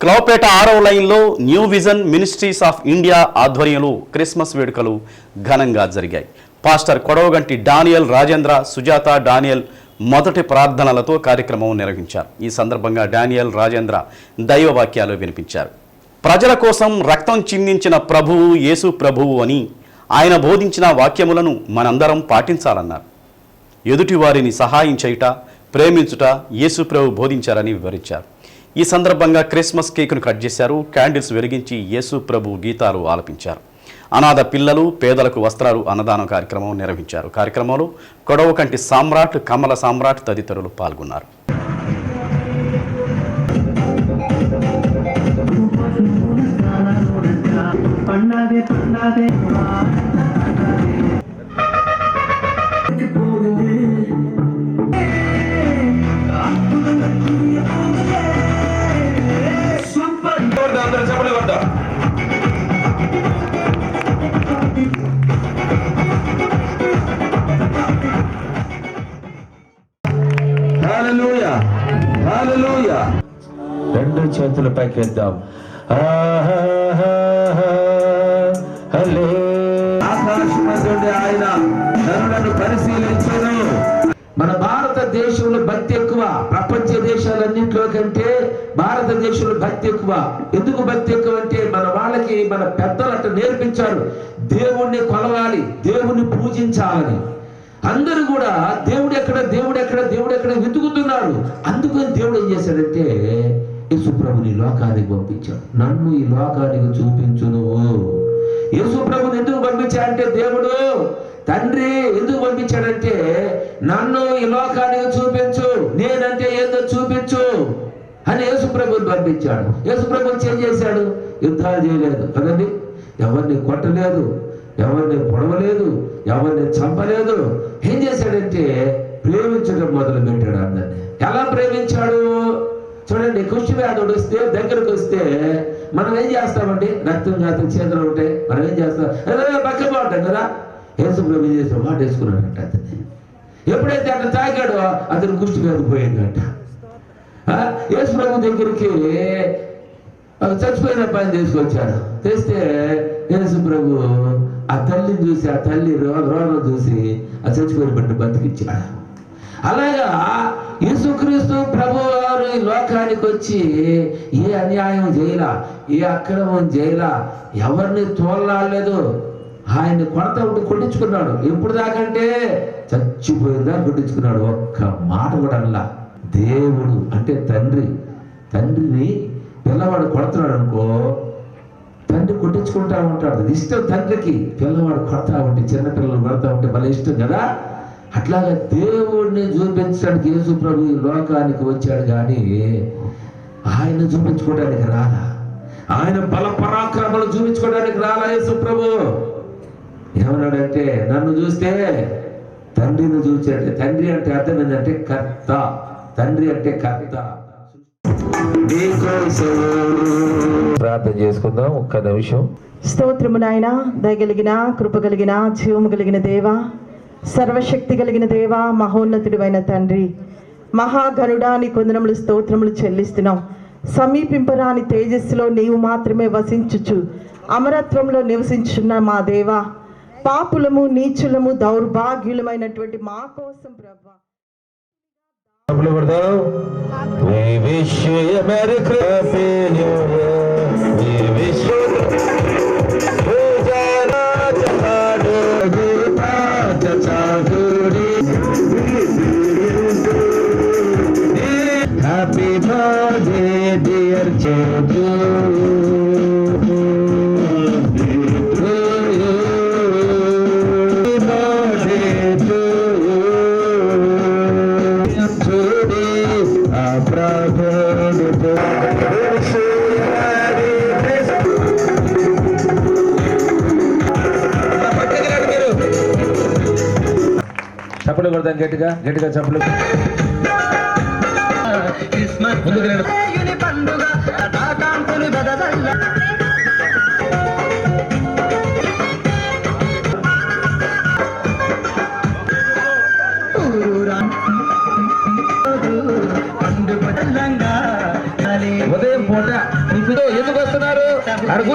క్లౌపేట ఆరవ లైన్లో new vision ministries of India ఆధ్వర్యంలో క్రిస్మస్ వేడుకలు ఘనంగా జరిగాయి. Pastor Kodavaganti Daniel Rajendra Sujatha Daniel మొదటి ప్రార్థనలతో కార్యక్రమం నిర్వహించారు. ఈ సందర్భంగా డానియల్ రాజేంద్ర దైవ వాక్యాలు వినిపించారు. ప్రజల కోసం రక్తం చిందించిన ప్రభువు యేసు ప్రభువు అని ఆయన బోధించిన వాక్యములను మనందరం పాటించాలన్నారు. ఎదుటి వారిని సహాయం చేయుట ప్రేమించుట యేసు ప్రభు బోధించారని వివరించారు. ఈ సందర్భంగా క్రిస్మస్ కేకును కట్ చేశారు. క్యాండిల్స్ వెలిగించి యేసు ప్రభు గీతాలు ఆలపించారు. అనాథ పిల్లలు పేదలకు వస్త్రాలు అన్నదానం కార్యక్రమం నిర్వహించారు. కార్యక్రమంలో కొడవకంటి సామ్రాట్ కమల సామ్రాట్ తదితరులు పాల్గొన్నారు. అందరి చేతుల పైకెద్దాం ఆకాశమందుండి ఆయన నరులను పరిశీలించను మన భారతదేశంలో భక్తి ఎక్కువ ప్రపంచ దేశాలన్నింటిలో కంటే భారతదేశంలో భక్తి ఎక్కువ. ఎందుకు భక్తి ఎక్కువ అంటే మన వాళ్ళకి మన పెద్దలు అట్లా నేర్పించారు. దేవుణ్ణి కొలవాలి దేవుణ్ణి పూజించాలని. అందరూ కూడా దేవుడు ఎక్కడ దేవుడు ఎక్కడ దేవుడు ఎక్కడ వెతుకుతున్నారు. అందుకని దేవుడు ఏం చేశాడంటే యేసుప్రభుని లోకానికి పంపించాడు. నన్ను ఈ లోకానికి చూపించును. యేసుప్రభుని ఎందుకు పంపించాడంటే దేవుడు తండ్రి ఎందుకు పంపించాడంటే నన్ను ఈ లోకానికి చూపించు నేనంటే ఏందో చూపించు అని యేసుప్రభుని పంపించాడు. యేసుప్రభు ఏం చేశాడు? యుద్ధాలు చేయలేదు కదండి. ఎవరిని కొట్టలేదు ఎవరిని పొడవలేదు ఎవరిని చంపలేదు. ఏం చేశాడంటే ప్రేమించడం మొదలు పెట్టాడు అందరిని. ఎలా ప్రేమించాడు? చూడండి కుష్టి వ్యాధుడు వస్తే దగ్గరకు వస్తే మనం ఏం చేస్తామండి? రక్తం జాతం చేతులు ఉంటాయి మనం ఏం చేస్తాం? పక్క పక్కన కదా. యేసు ప్రభు చేసిన మాట వేసుకున్నాడంట అతన్ని ఎప్పుడైతే అతను తాగాడో అతను కుష్టి వ్యాధి పోయిందంట. ఆ, యేసు ప్రభు దగ్గరికి చచ్చిపోయిన పని తీసుకొచ్చాడు. తెస్తే యేసు ప్రభు ఆ తల్లిని చూసి ఆ తల్లి రో- రోగం చూసి ఆ చచ్చిపోయిన బిడ్డ బతికిచ్చాడు. అలాగా యేసుక్రీస్తు ప్రభు వారు ఈ లోకానికి వచ్చి ఏ అన్యాయం చేయలా ఏ అక్రమం చేయలా ఎవరిని తోలలేదు. ఆయన్ని కొడతా ఉంటే కొట్టించుకున్నాడు. ఎప్పుడు దాకంటే చచ్చిపోయిందా కొట్టించుకున్నాడు. ఒక్క మాట కూడా అనలా. దేవుడు అంటే తండ్రి. తండ్రిని పిల్లవాడు కొడుతున్నాడు అనుకో తండ్రి కొట్టించుకుంటా ఉంటాడు. ఇష్టం తండ్రికి. పిల్లవాడు కొడతా ఉంటే చిన్న పిల్లలు కొడతా ఉంటే భలే ఇష్టం కదా? అట్లాగా దేవుడిని చూపించడానికి యేసు ప్రభు ఈ లోకానికి వచ్చాడు కానీ ఆయన చూపించుకోవడానికి రాలా? ఆయన బల పరాక్రమాలు చూపించుకోవడానికి రాలా యేసు ప్రభు? ఏమన్నాడంటే నన్ను చూస్తే తండ్రిని చూచాడు తండ్రి అంటే అర్థం ఏంటంటే కర్త. తండ్రి అంటే కర్త. ప్రార్థన చేసుకుందాం ఒక్క నిమిషం. స్తోత్రము నాయన దయగలిగిన కృప కలిగిన జీవము కలిగిన దేవ సర్వశక్తి కలిగిన దేవ మహోన్నతుడివైన తండ్రి మహాగరుడా నీ కొందనములు స్తోత్రములు చెల్లిస్తున్నాం. సమీపింపరాని తేజస్సులో నీవు మాత్రమే వసించుచు అమరత్వంలో నివసించున్న మా దేవ. పాపులము నీచులము దౌర్భాగ్యులమైనటువంటి మా కోసం ప్రభా. We wish you a Merry Christmas, చప్పలు కొడతాం గట్టిగా గట్టిగా చప్పలు పండుగ ఉదయం పూట ఎందుకు వస్తున్నారు? అడుగు.